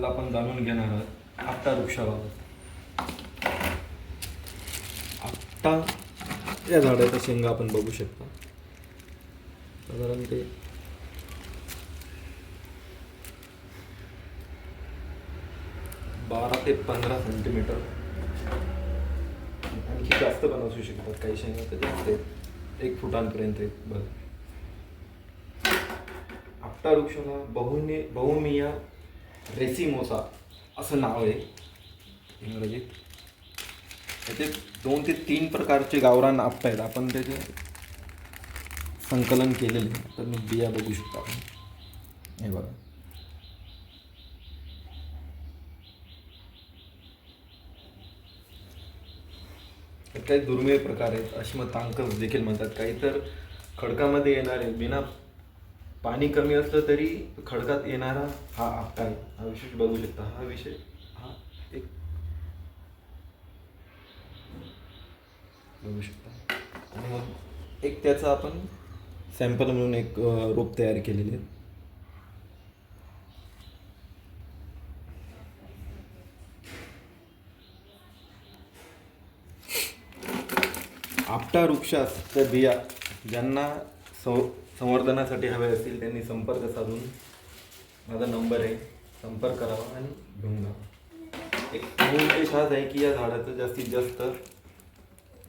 आज आपण जाणून घेणार आहोत आपटा वृक्षाबाबत. आपटा या झाडाच्या शेंगा आपण बघू शकता. साधारण ते बारा ते पंधरा सेंटीमीटर आणखी जास्त पण असू शकतात काही शेंगा तर जास्त आहेत. एक फुटांपर्यंत आहेत बघ आपटा वृक्षाला बहुने बहुमिया रेसिमोसा असं नाव आहे इंग्रजीत. त्याचे दोन ते तीन प्रकारचे गावरान आपटा आहेत. आपण त्याचे संकलन केलेले तर मी बिया बघू शकतो आपण. हे बघा. काही दुर्मिळ प्रकार आहेत अश्मतांकस देखील म्हणतात. काही तर खडकामध्ये येणारे बिना पाणी कमी असलं तरी खडकात येणारा हा आपटा आहे. हा विशेष बघू शकता. हा विषय हा एक बघू शकता. आणि मग एक त्याचा आपण सॅम्पल म्हणून एक रोप तयार केलेले आहे. आपटा वृक्षाच्या बिया ज्यांना सौ संवर्धनासाठी हवे असतील त्यांनी संपर्क साधून माझा नंबर आहे संपर्क करावा आणि घेऊन जावा एक उद्देश हाच आहे की या झाडाचं जास्तीत जास्त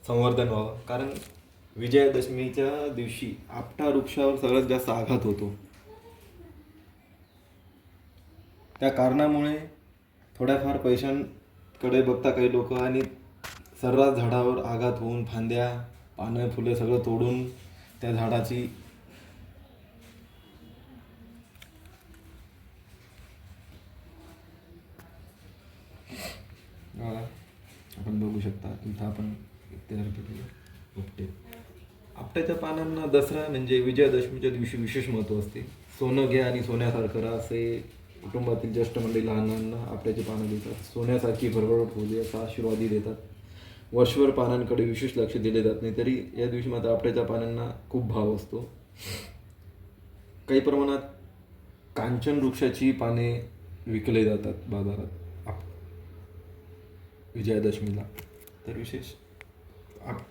संवर्धन व्हावं. कारण विजयादशमीच्या दिवशी आपटा वृक्षावर सगळ्यात जास्त आघात होतो. त्या कारणामुळे थोड्याफार पैशांकडे बघता काही लोक आणि सर्रास झाडावर आघात होऊन फांद्या पानं फुलं सगळं तोडून त्या झाडाची आपण बघू शकता. इथं आपण तयार आपट्याच्या पानांना दसरा म्हणजे विजयादशमीच्या दिवशी विशेष महत्त्व असते. सोनं घ्या आणि सोन्यासारखं राहा असे कुटुंबातील ज्येष्ठ मंडळी लहानांना आपट्याची पानं देतात. सोन्यासारखी भरभरट होऊ दे असा आशीर्वादी देतात. वर्षभर पानांकडे विशेष लक्ष दिले जात नाही तरी या दिवशी मात्र आपट्याच्या पानांना खूप भाव असतो. काही प्रमाणात कांचन वृक्षाची पाने विकले जातात बाजारात. विजयादशमीला. तर विशेष आप